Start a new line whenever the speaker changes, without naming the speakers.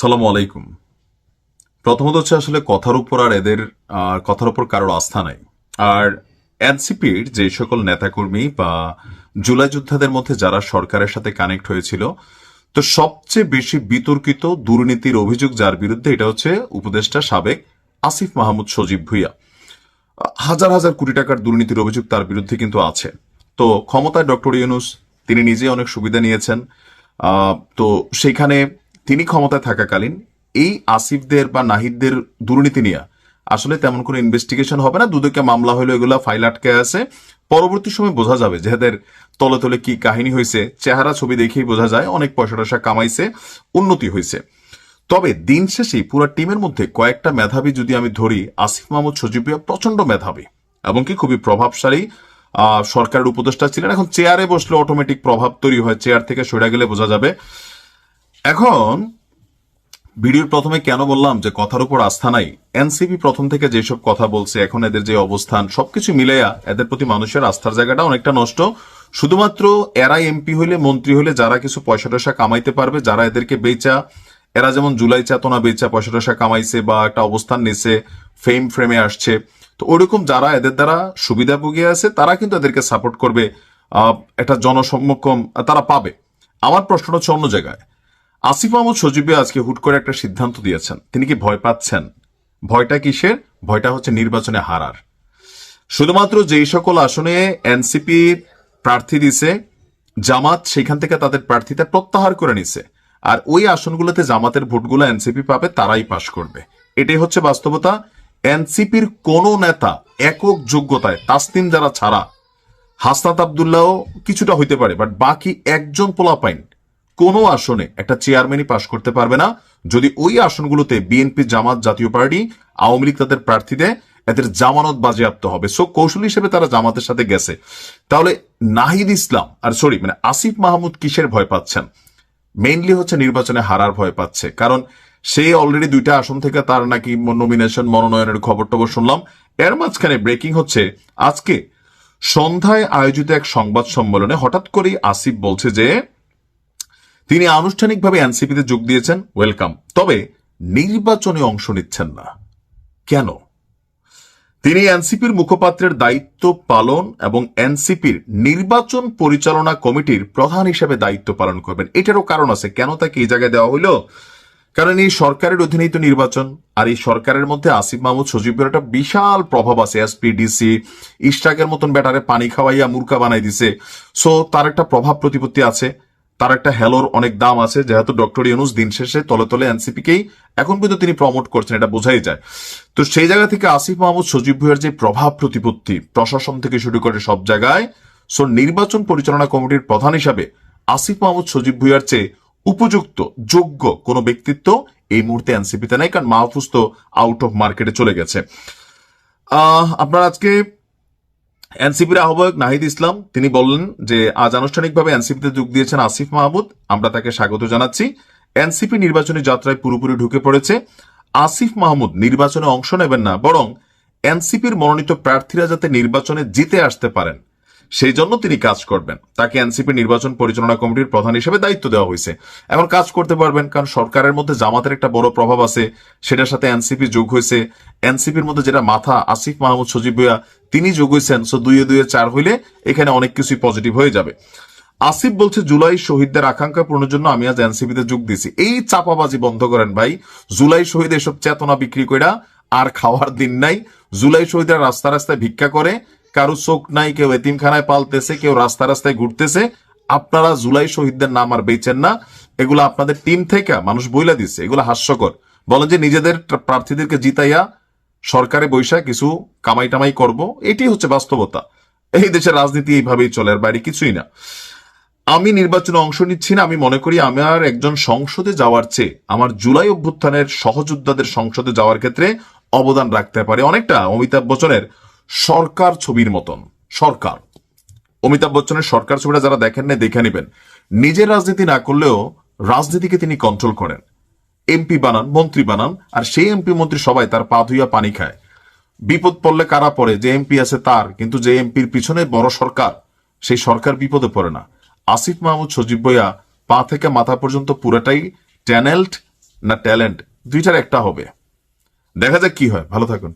সালাম আলাইকুম। প্রথমত হচ্ছে আসলে কথার উপর আর এদের কথার উপর কারোর আস্থা নাই। আর এনসিপির যে সকল নেতাকর্মী বা জুলাই যোদ্ধাদের মধ্যে যারা সরকারের সাথে কানেক্ট হয়েছিল, তো সবচেয়ে বেশি বিতর্কিত দুর্নীতির অভিযোগ যার বিরুদ্ধে এটা হচ্ছে উপদেষ্টা সাবেক আসিফ মাহমুদ সজীব ভুইয়া। হাজার হাজার কোটি টাকার দুর্নীতির অভিযোগ তার বিরুদ্ধে কিন্তু আছে। তো ক্ষমতায় ডক্টর ইউনুস, তিনি নিজে অনেক সুবিধা নিয়েছেন। তো সেখানে তিনি ক্ষমতায় থাকাকালীন এই আসিফদের বা নাহিদদের দুর্নীতি নিয়ে আসলে তেমন কোনো ইনভেস্টিগেশন হবে না। দুদকে মামলা হলো এগুলা ফাইল আটকে আছে। পরবর্তী সময় বোঝা যাবে যে এদের তলে তলে কি কাহিনী হয়েছে চেহারা, ছবি দেখেই বোঝা যায়, অনেক পয়সা টয়সা কামাইছে, উন্নতি হয়েছে তবে দিন শেষে পুরো টিমের মধ্যে কয়েকটা মেধাবী যদি আমি ধরি, আসিফ মাহমুদ সজিবিয়া প্রচণ্ড মেধাবী এবং কি খুবই প্রভাবশালী। সরকারের উপদেষ্টা ছিলেন, এখন চেয়ারে বসলে অটোমেটিক প্রভাব তৈরি হয় চেয়ার থেকে সরে গেলে বোঝা যাবে। এখন ভিডিওর প্রথমে কেন বললাম যে কথার উপর আস্থা নাই? এনসিপি প্রথম থেকে যেসব কথা বলছে এখন এদের যে অবস্থান সবকিছু মিলেয়া এদের প্রতি মানুষের আস্থার জায়গাটা অনেকটা নষ্ট। শুধুমাত্র এরা এমপি হইলে মন্ত্রী হলে যারা কিছু পয়সা টয়সা কামাইতে পারবে যারা এদেরকে বেচা এরা যেমন জুলাই চেতনা বেচা পয়সা টয়সা কামাইছে বা একটা অবস্থান নিছে ফেম ফ্রেমে আসছে। তো ওরকম যারা এদের দ্বারা সুবিধা ভুগিয়ে আছে তারা কিন্তু এদেরকে সাপোর্ট করবে আহ, একটা জনসম্মুখম তারা পাবে। আমার প্রশ্নটা হচ্ছে অন্য জায়গায়। আসিফ মাহমুদ সজীবে আজকে হুট করে একটা সিদ্ধান্ত দিয়েছেন। তিনি কি ভয় পাচ্ছেন? ভয়টা কিসের? ভয়টা হচ্ছে নির্বাচনে হারার। শুধুমাত্র যেই সকল আসনে এনসিপি প্রার্থী দিছে, জামাত সেখান থেকে তাদের প্রার্থীতা প্রত্যাহার করে নিছে। আর ওই আসনগুলোতে জামাতের ভোটগুলো এনসিপি পাবে, তারাই পাশ করবে। এটাই হচ্ছে বাস্তবতা। এনসিপির কোন নেতা একক যোগ্যতায়, তাসনিম যারা ছাড়া, হাসনাত আবদুল্লাহ কিছুটা হইতে পারে, বাট বাকি একজন পোলাপাইন কোনো আসনে একটা চেয়ারম্যানই পাশ করতে পারবে না। যদি ওই আসনগুলোতে বিএনপি জামাত, জাতীয় পার্টি, আওয়ামী লীগ তাদের প্রার্থী দেয়, এদের জামানত বাজেয়াপ্ত হবে। সো কৌশল হিসেবে তারা জামাতের সাথে গেছে। তাহলে নাহিদ ইসলাম, আর সরি মানে আসিফ মাহমুদ কিসের ভয় পাচ্ছেন? মেইনলি হচ্ছে নির্বাচনে হারার ভয় পাচ্ছে। কারণ সে অলরেডি দুইটা আসন থেকে তার নাকি নমিনেশন মনোনয়নের খবর টবর শুনলাম। এর মাঝখানে ব্রেকিং হচ্ছে, আজকে সন্ধ্যায় আয়োজিত এক সংবাদ সম্মেলনে হঠাৎ করেই আসিফ বলছে যে তিনি আনুষ্ঠানিকভাবে এনসিপিতে যোগ দিয়েছেন, ওয়েলকাম। তবে নির্বাচনে অংশ নিচ্ছেন না। কেন? তিনি এনসিপির মুখপাত্রের দায়িত্ব পালন এবং এনসিপির নির্বাচন পরিচালনা কমিটির প্রধান হিসেবে দায়িত্ব পালন করবেন। এটারও কারণ আছে। কেন তাকে এই জায়গায় দেওয়া হইল? কারণ এই সরকারের অধীনেই তো নির্বাচন আর এই সরকারের মধ্যে আসিফ মাহমুদ সজীবের একটা বিশাল প্রভাব আছে। এসপিডিসি ইস্টাকের মতন ব্যাটারে পানি খাওয়াইয়া মূর্খা বানাই দিছে। সো তার একটা প্রভাব প্রতিপত্তি আছে। তার একটা হ্যালোর অনেক দাম আছে, যেহেতু ডক্টর ইউনুস দিন শেষে তলে তলে এনসিপিকেই এখন পর্যন্ত তিনি প্রমোট করছেন, এটা বোঝাই যায়। তো সেই জায়গা থেকে আসিফ মাহমুদ, সজীব ভুইয়ার যে প্রভাব প্রতিপত্তি, প্রশাসন থেকে শুরু করে সব জায়গায়, সো নির্বাচন পরিচালনা কমিটির প্রধান হিসাবে আসিফ মাহমুদ, সজীব ভুইয়ার চেয়ে উপযুক্ত, যোগ্য কোনো ব্যক্তিত্ব এই মুহূর্তে এনসিপিতে নাই, কারণ মাহফুজ তো আউট অফ মার্কেটে চলে গেছে। আপনারা আজকে এনসিপির আহ্বায়ক নাহিদ ইসলাম, তিনি বললেন যে, আজ আনুষ্ঠানিকভাবে এনসিপিতে যোগ দিয়েছেন আসিফ মাহমুদ। আমরা তাকে স্বাগত জানাচ্ছি। এনসিপি নির্বাচনী যাত্রায় পুরোপুরি ঢুকে পড়েছে। আসিফ মাহমুদ নির্বাচনে অংশ নেবেন না, বরং এনসিপির মনোনীত প্রার্থীরা যাতে নির্বাচনে জিতে আসতে পারেন। সেই জন্য তিনি কাজ করবেন। তাকে এনসিপি নির্বাচন পরিচালনা কমিটির প্রধান হিসেবে দায়িত্ব দেওয়া হয়েছে। এখন কাজ করতে পারবেন, কারণ সরকারের মধ্যে জামাতের একটা বড় প্রভাব আছে। সেটার সাথে এনসিপি যোগ হয়েছে। এনসিপির মধ্যে যেটা মাথা, আসিফ মাহমুদ, সজীব ভুইয়া, তিনি যোগ হয়েছেন। সো দুইয়ে দুইয়ে চার হইলে এখানে অনেক কিছুই পজিটিভ হয়ে যাবে। আসিফ বলছে, জুলাই শহীদদের আকাঙ্ক্ষা পূরণের জন্য আমি আজ এনসিপিতে যোগ দিয়েছি। এই চাপাবাজি বন্ধ করেন ভাই। জুলাই শহীদ এসব চেতনা বিক্রি কইরা আর খাওয়ার দিন নাই। জুলাই শহীদরা রাস্তা রাস্তায় ভিক্ষা করে কারও চোখ নাই, কেউ এতিমখানায় পালতেছে, কেউ রাস্তা রাস্তায় ঘুরতেছে, আপনারা জুলাই শহীদদের নাম আর বেচেন না। এগুলো আপনাদের টিম থেকে মানুষ বইলা দিচ্ছে এগুলো হাস্যকর। বলেন যে নিজেদের প্রার্থীদেরকে জিতাইয়া সরকারে বৈশা কিছু কামাই টামাই করব, এটি হচ্ছে বাস্তবতা। এই দেশের রাজনীতি এইভাবেই চলে আর বাইরে কিছুই না। আমি নির্বাচনে অংশ নিচ্ছি না, আমি মনে করি আমার একজন সংসদে যাওয়ার চেয়ে, আমার জুলাই অভ্যুত্থানের সহযোদ্ধাদের সংসদে যাওয়ার ক্ষেত্রে অবদান রাখতে পারে। অনেকটা অমিতাভ বচ্চনের সরকার ছবির মতন, সরকার। অমিতাভ বচ্চনের সরকার ছবিটা যারা দেখেন না দেখে নেবেন। নিজের রাজনীতি না করলেও রাজনীতিকে তিনি কন্ট্রোল করেন। এমপি বানান, মন্ত্রী বানান, আর সেই এমপি মন্ত্রী সবাই তার পা ধুইয়া পানি খায়। বিপদ পড়লে কারা পড়ে? যে এমপি আছে তার, কিন্তু যে এমপির পিছনে বড় সরকার, সেই সরকার বিপদে পড়ে না। আসিফ মাহমুদ, সজীব বইয়া পা থেকে মাথা পর্যন্ত পুরাটাই ট্যানেলড না ট্যালেন্ট, দুইটার একটা হবে। দেখা যাক কি হয়। ভালো থাকুন।